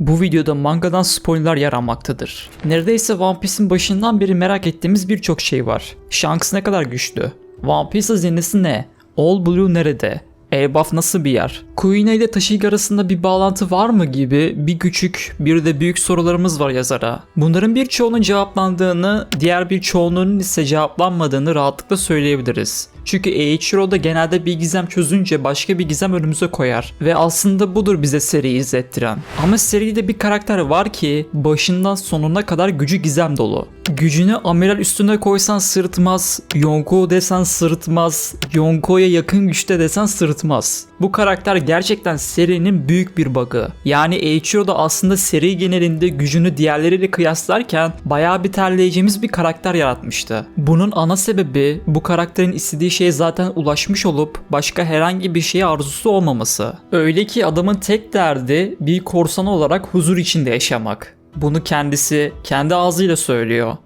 Bu videoda mangadan spoiler yer almaktadır. Neredeyse One Piece'in başından beri merak ettiğimiz birçok şey var. Shanks ne kadar güçlü? One Piece hazinesi ne? All Blue nerede? Elbaf nasıl bir yer? Kuina ile Tashigi arasında bir bağlantı var mı gibi bir küçük bir de büyük sorularımız var yazara. Bunların birçoğunun cevaplandığını, diğer birçoğunun ise cevaplanmadığını rahatlıkla söyleyebiliriz. Çünkü Eiichiro'da genelde bir gizem çözünce başka bir gizem önümüze koyar ve aslında budur bize seriyi izlettiren. Ama seride bir karakter var ki başından sonuna kadar gücü gizem dolu. Gücünü amiral üstüne koysan sırıtmaz, Yonko desen sırıtmaz, Yonko'ya yakın güçte desen sırıtmaz. Bu karakter gerçekten serinin büyük bir bug'ı. Yani Eiichiro da aslında seri genelinde gücünü diğerleriyle kıyaslarken bayağı bir terleyeceğimiz bir karakter yaratmıştı. Bunun ana sebebi bu karakterin istediği şeye zaten ulaşmış olup başka herhangi bir şeye arzusu olmaması. Öyle ki adamın tek derdi bir korsan olarak huzur içinde yaşamak. Bunu kendisi kendi ağzıyla söylüyor.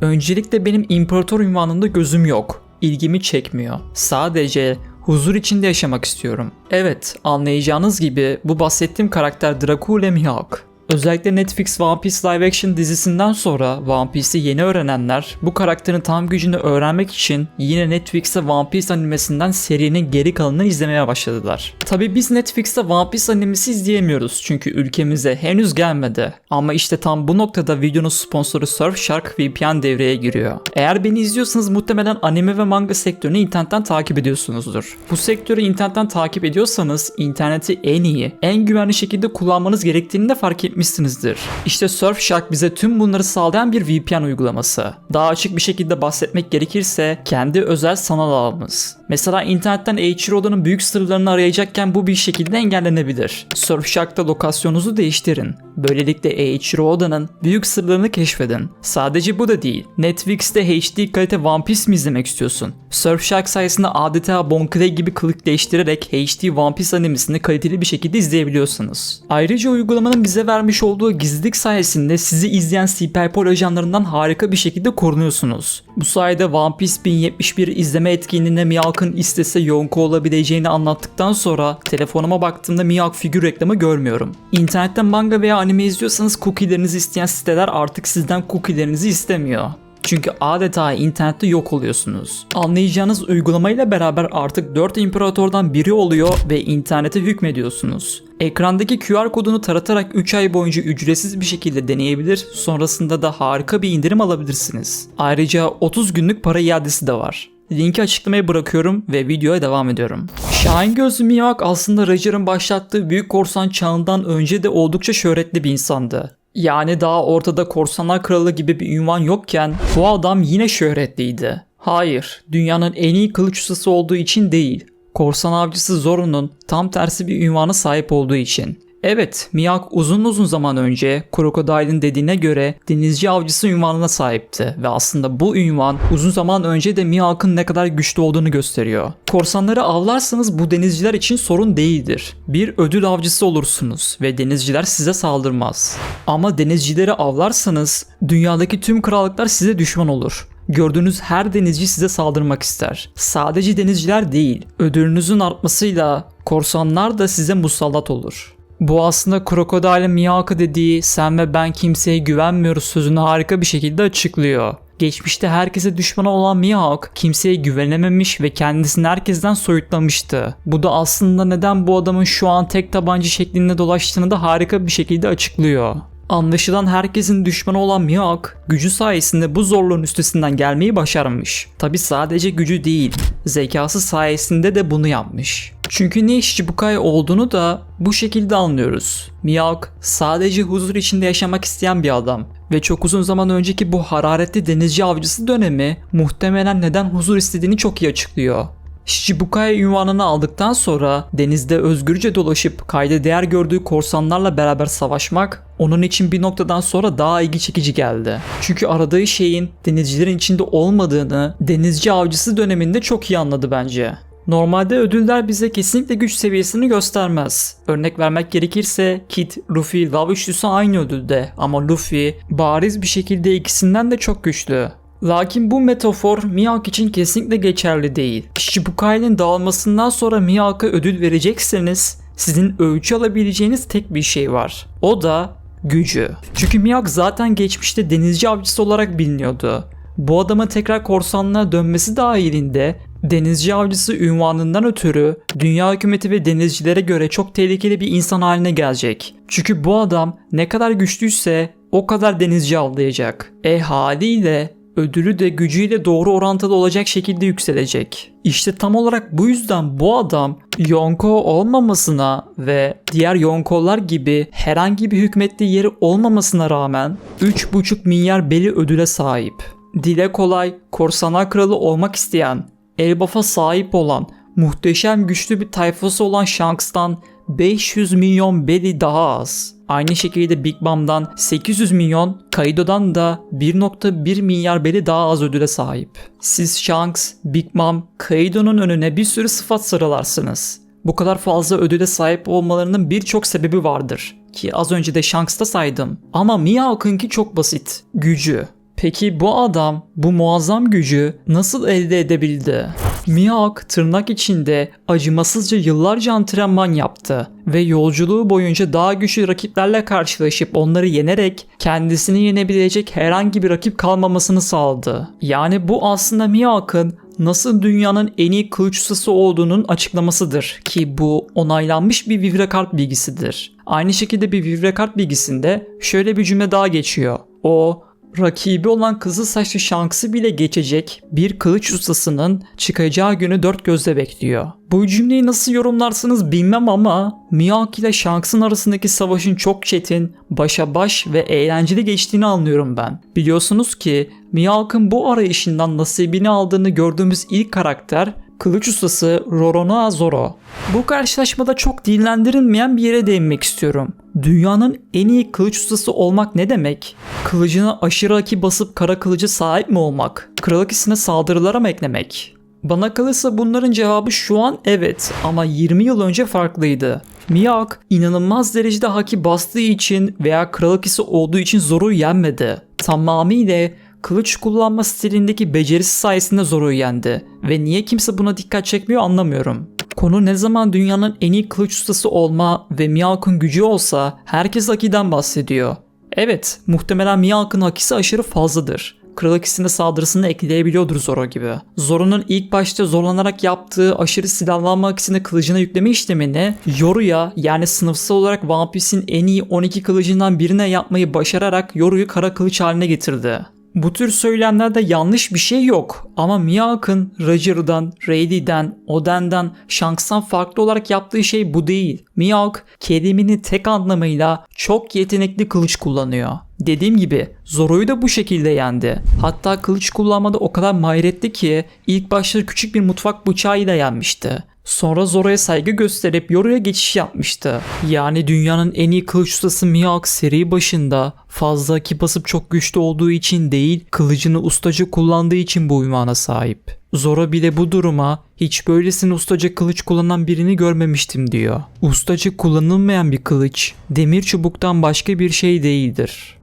Öncelikle benim imparator ünvanında gözüm yok. İlgimi çekmiyor. Sadece huzur içinde yaşamak istiyorum. Evet, anlayacağınız gibi bu bahsettiğim karakter Dracula Mihawk. Özellikle Netflix One Piece live action dizisinden sonra One Piece'i yeni öğrenenler bu karakterin tam gücünü öğrenmek için yine Netflix'te One Piece animesinden serinin geri kalanını izlemeye başladılar. Tabi biz Netflix'te One Piece animesi izleyemiyoruz çünkü ülkemize henüz gelmedi. Ama işte tam bu noktada videonun sponsoru Surfshark VPN devreye giriyor. Eğer beni izliyorsanız muhtemelen anime ve manga sektörünü internetten takip ediyorsunuzdur. Bu sektörü internetten takip ediyorsanız interneti en iyi, en güvenli şekilde kullanmanız gerektiğini de fark etmişsinizdir. İşte Surfshark bize tüm bunları sağlayan bir VPN uygulaması. Daha açık bir şekilde bahsetmek gerekirse kendi özel sanal ağımız. Mesela internetten Eiichiro'danın büyük sırlarını arayacakken bu bir şekilde engellenebilir. Surfshark'ta lokasyonunuzu değiştirin. Böylelikle Eiichiro Oda'nın büyük sırlarını keşfedin. Sadece bu da değil. Netflix'te HD kalite One Piece mi izlemek istiyorsun? Surfshark sayesinde adeta Bon Clay gibi kılık değiştirerek HD One Piece animesini kaliteli bir şekilde izleyebiliyorsunuz. Ayrıca uygulamanın bize vermiş olduğu gizlilik sayesinde sizi izleyen Siperpol ajanlarından harika bir şekilde korunuyorsunuz. Bu sayede One Piece 1071 izleme etkinliğine Mihawk'ın istese Yonko olabileceğini anlattıktan sonra telefonuma baktığımda Mihawk figür reklamı görmüyorum. İnternetten manga veya anime izliyorsanız cookie'lerinizi isteyen siteler artık sizden cookie'lerinizi istemiyor. Çünkü adeta internette yok oluyorsunuz. Anlayacağınız uygulamayla beraber artık 4 imparatordan biri oluyor ve internete hükmediyorsunuz. Ekrandaki QR kodunu taratarak 3 ay boyunca ücretsiz bir şekilde deneyebilir, sonrasında da harika bir indirim alabilirsiniz. Ayrıca 30 günlük para iadesi de var. Linki açıklamaya bırakıyorum ve videoya devam ediyorum. Şahin Gözlü Mihawk aslında Roger'ın başlattığı Büyük Korsan çağından önce de oldukça şöhretli bir insandı. Yani daha ortada korsanlar kralı gibi bir ünvan yokken bu adam yine şöhretliydi. Hayır, dünyanın en iyi kılıç ustası olduğu için değil. Korsan avcısı Zoro'nun tam tersi bir ünvana sahip olduğu için. Evet, Mihawk uzun uzun zaman önce Crocodile'ın dediğine göre denizci avcısı ünvanına sahipti ve aslında bu ünvan uzun zaman önce de Mihawk'ın ne kadar güçlü olduğunu gösteriyor. Korsanları avlarsanız bu denizciler için sorun değildir. Bir ödül avcısı olursunuz ve denizciler size saldırmaz. Ama denizcileri avlarsanız dünyadaki tüm krallıklar size düşman olur. Gördüğünüz her denizci size saldırmak ister. Sadece denizciler değil, ödülünüzün artmasıyla korsanlar da size musallat olur. Bu aslında Crocodile Miyawk'a dediği sen ve ben kimseye güvenmiyoruz sözünü harika bir şekilde açıklıyor. Geçmişte herkese düşman olan Mihawk kimseye güvenememiş ve kendisini herkesten soyutlamıştı. Bu da aslında neden bu adamın şu an tek tabanca şeklinde dolaştığını da harika bir şekilde açıklıyor. Anlaşılan herkesin düşmanı olan Mihawk, gücü sayesinde bu zorluğun üstesinden gelmeyi başarmış. Tabi sadece gücü değil, zekası sayesinde de bunu yapmış. Çünkü ne işçi Bukai olduğunu da bu şekilde anlıyoruz. Mihawk sadece huzur içinde yaşamak isteyen bir adam ve çok uzun zaman önceki bu hararetli denizci avcısı dönemi muhtemelen neden huzur istediğini çok iyi açıklıyor. Shichibukai ünvanını aldıktan sonra denizde özgürce dolaşıp kayda değer gördüğü korsanlarla beraber savaşmak onun için bir noktadan sonra daha ilgi çekici geldi. Çünkü aradığı şeyin denizcilerin içinde olmadığını denizci avcısı döneminde çok iyi anladı bence. Normalde ödüller bize kesinlikle güç seviyesini göstermez. Örnek vermek gerekirse Kid, Luffy, Lav üçlüsü aynı ödülde ama Luffy bariz bir şekilde ikisinden de çok güçlü. Lakin bu metafor Mihawk için kesinlikle geçerli değil. Shibukai'nin dağılmasından sonra Mihawk'a ödül verecekseniz sizin ölçü alabileceğiniz tek bir şey var. O da Gücü. Çünkü Mihawk zaten geçmişte denizci avcısı olarak biliniyordu. Bu adamın tekrar korsanlığa dönmesi dahilinde denizci avcısı ünvanından ötürü dünya hükümeti ve denizcilere göre çok tehlikeli bir insan haline gelecek. Çünkü bu adam ne kadar güçlüyse o kadar denizci avlayacak. E haliyle ödülü de gücüyle doğru orantılı olacak şekilde yükselecek. İşte tam olarak bu yüzden bu adam Yonko olmamasına ve diğer Yonkolar gibi herhangi bir hükmettiği yeri olmamasına rağmen 3,5 milyar beli ödüle sahip. Dile kolay, korsanlar kralı olmak isteyen, Elbaf'a sahip olan, muhteşem güçlü bir tayfası olan Shanks'tan 500 milyon beli daha az. Aynı şekilde Big Mom'dan 800 milyon, Kaido'dan da 1.1 milyar beli daha az ödüle sahip. Siz Shanks, Big Mom, Kaido'nun önüne bir sürü sıfat sıralarsınız. Bu kadar fazla ödüle sahip olmalarının birçok sebebi vardır. Ki az önce de Shanks'ta saydım. Ama Mihawk'ınki çok basit. Gücü. Peki bu adam bu muazzam gücü nasıl elde edebildi? Mihawk tırnak içinde acımasızca yıllarca antrenman yaptı ve yolculuğu boyunca daha güçlü rakiplerle karşılaşıp onları yenerek kendisini yenebilecek herhangi bir rakip kalmamasını sağladı. Yani bu aslında Mihawk'ın nasıl dünyanın en iyi kılıç ustası olduğunun açıklamasıdır ki bu onaylanmış bir Vivrekart bilgisidir. Aynı şekilde bir Vivrekart bilgisinde şöyle bir cümle daha geçiyor. O rakibi olan kızıl saçlı Shanks'ı bile geçecek bir kılıç ustasının çıkacağı günü dört gözle bekliyor. Bu cümleyi nasıl yorumlarsınız bilmem ama Mihawk ile Shanks'ın arasındaki savaşın çok çetin, başa baş ve eğlenceli geçtiğini anlıyorum ben. Biliyorsunuz ki Mihawk'ın bu arayışından nasibini aldığını gördüğümüz ilk karakter Kılıç ustası Roronoa Zoro. Bu karşılaşmada çok dillendirilmeyen bir yere değinmek istiyorum. Dünyanın en iyi kılıç ustası olmak ne demek? Kılıcına aşırı aki basıp kara kılıcı sahip mi olmak? Kral akisine saldırılara mı eklemek? Bana kalırsa bunların cevabı şu an evet ama 20 yıl önce farklıydı. Mihawk inanılmaz derecede haki bastığı için veya kral akisi olduğu için Zoro'yu yenmedi. Tamamıyla kılıç kullanma stilindeki becerisi sayesinde Zoro'yu yendi ve niye kimse buna dikkat çekmiyor anlamıyorum. Konu ne zaman dünyanın en iyi kılıç ustası olma ve Mihawk'ın gücü olsa herkes Aki'den bahsediyor. Evet, muhtemelen Mihawk'ın akisi aşırı fazladır. Kral akisine saldırısını ekleyebiliyordur Zoro gibi. Zoro'nun ilk başta zorlanarak yaptığı aşırı silahlanma akisini kılıcına yükleme işlemini Yoru'ya yani sınıfsal olarak One Piece'in en iyi 12 kılıcından birine yapmayı başararak Yoru'yu kara kılıç haline getirdi. Bu tür söylemlerde yanlış bir şey yok ama Mihawk'ın Roger'dan, Rayleigh'den, Oden'den, Shanks'tan farklı olarak yaptığı şey bu değil. Mihawk kelimenin tek anlamıyla çok yetenekli kılıç kullanıyor. Dediğim gibi Zoro'yu da bu şekilde yendi. Hatta kılıç kullanmada o kadar mahiretli ki ilk başta küçük bir mutfak bıçağıyla yenmişti. Sonra Zoro'ya saygı gösterip Yoru'ya geçiş yapmıştı. Yani dünyanın en iyi kılıç ustası Mihawk seri başında fazla aki basıp çok güçlü olduğu için değil, kılıcını ustaca kullandığı için bu ünvana sahip. Zoro bile bu duruma hiç böylesine ustaca kılıç kullanan birini görmemiştim diyor. Ustaca kullanılmayan bir kılıç demir çubuktan başka bir şey değildir.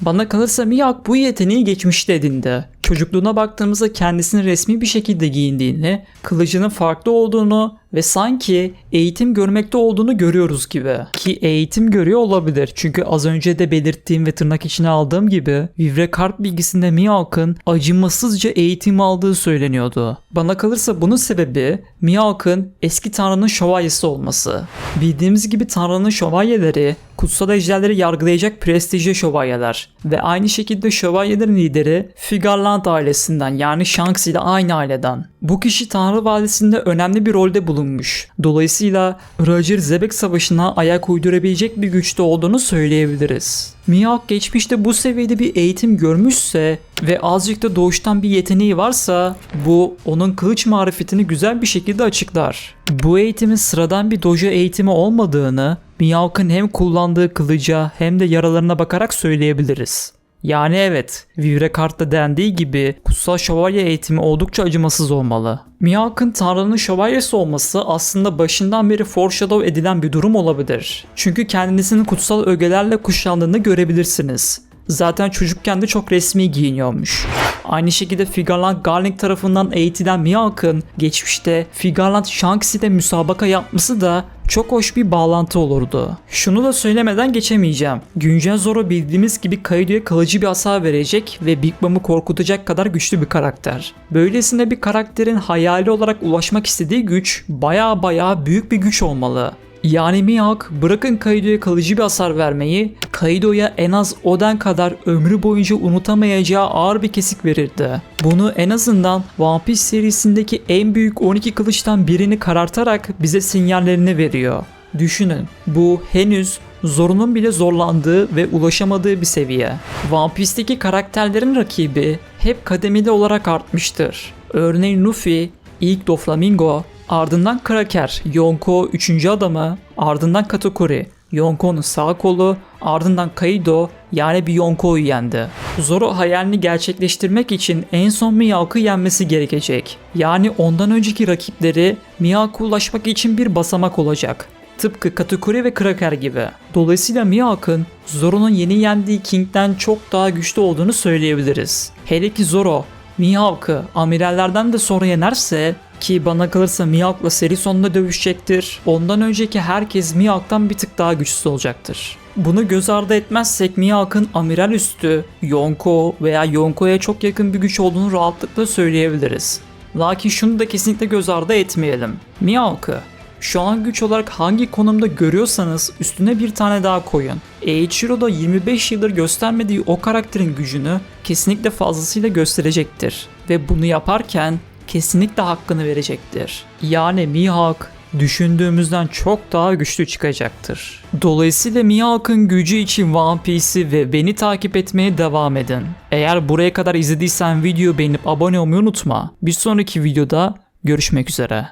Bana kalırsa Mihawk bu yeteneği geçmişte edindi. Çocukluğuna baktığımızda kendisini resmi bir şekilde giyindiğini, kılıcının farklı olduğunu ve sanki eğitim görmekte olduğunu görüyoruz gibi. Ki eğitim görüyor olabilir. Çünkü az önce de belirttiğim ve tırnak içine aldığım gibi Vivre kart bilgisinde Mihawk'ın acımasızca eğitim aldığı söyleniyordu. Bana kalırsa bunun sebebi Mihawk'ın eski tanrının şövalyesi olması. Bildiğimiz gibi tanrının şövalyeleri kutsal ejderleri yargılayacak prestijli şövalyeler ve aynı şekilde şövalyelerin lideri Figarland ailesinden yani Shanks ile aynı aileden. Bu kişi Tanrı Vadisi'nde önemli bir rolde bulunmuş. Dolayısıyla Roger Zebek Savaşı'na ayak uydurabilecek bir güçte olduğunu söyleyebiliriz. Mihawk geçmişte bu seviyede bir eğitim görmüşse ve azıcık da doğuştan bir yeteneği varsa bu onun kılıç marifetini güzel bir şekilde açıklar. Bu eğitimin sıradan bir dojo eğitimi olmadığını Mihawk'ın hem kullandığı kılıca hem de yaralarına bakarak söyleyebiliriz. Yani evet, Vivre kartta dendiği gibi kutsal şövalye eğitimi oldukça acımasız olmalı. Mihawk'ın Tanrı'nın şövalyesi olması aslında başından beri foreshadow edilen bir durum olabilir. Çünkü kendisini kutsal ögelerle kuşandığını görebilirsiniz. Zaten çocukken de çok resmi giyiniyormuş. Aynı şekilde Figarland Garling tarafından eğitilen Mihawk'ın geçmişte Figarland Shanks'e müsabaka yapması da çok hoş bir bağlantı olurdu. Şunu da söylemeden geçemeyeceğim. Güncel Zoro bildiğimiz gibi Kaido'ya kalıcı bir hasar verecek ve Big Mom'u korkutacak kadar güçlü bir karakter. Böylesine bir karakterin hayali olarak ulaşmak istediği güç baya baya büyük bir güç olmalı. Yani Mihawk bırakın Kaido'ya kalıcı bir hasar vermeyi, Kaido'ya en az Oden kadar ömrü boyunca unutamayacağı ağır bir kesik verirdi. Bunu en azından One Piece serisindeki en büyük 12 kılıçtan birini karartarak bize sinyallerini veriyor. Düşünün bu henüz Zoro'nun bile zorlandığı ve ulaşamadığı bir seviye. One Piece'teki karakterlerin rakibi hep kademeli olarak artmıştır. Örneğin Luffy, ilk Doflamingo, ardından Cracker, Yonko 3. adamı, ardından Katakuri, Yonko'nun sağ kolu, ardından Kaido yani bir Yonko'yu yendi. Zoro hayalini gerçekleştirmek için en son Mihawk'ı yenmesi gerekecek. Yani ondan önceki rakipleri Mihawk'a ulaşmak için bir basamak olacak. Tıpkı Katakuri ve Cracker gibi. Dolayısıyla Mihawk'ın Zoro'nun yeni yendiği King'den çok daha güçlü olduğunu söyleyebiliriz. Hele ki Zoro Mihawk'ı amirallerden de sonra yenerse ki bana kalırsa Mihawk'la seri sonunda dövüşecektir. Ondan önceki herkes Mihawk'tan bir tık daha güçsüz olacaktır. Bunu göz ardı etmezsek Mihawk'ın amiral üstü, Yonko veya Yonko'ya çok yakın bir güç olduğunu rahatlıkla söyleyebiliriz. Lakin şunu da kesinlikle göz ardı etmeyelim. Mihawk'ı şu an güç olarak hangi konumda görüyorsanız üstüne bir tane daha koyun. Eiichiro'da 25 yıldır göstermediği o karakterin gücünü kesinlikle fazlasıyla gösterecektir. Ve bunu yaparken kesinlikle hakkını verecektir. Yani Mihawk düşündüğümüzden çok daha güçlü çıkacaktır. Dolayısıyla Mihawk'ın gücü için One Piece'i ve beni takip etmeye devam edin. Eğer buraya kadar izlediysen videoyu beğenip abone olmayı unutma. Bir sonraki videoda görüşmek üzere.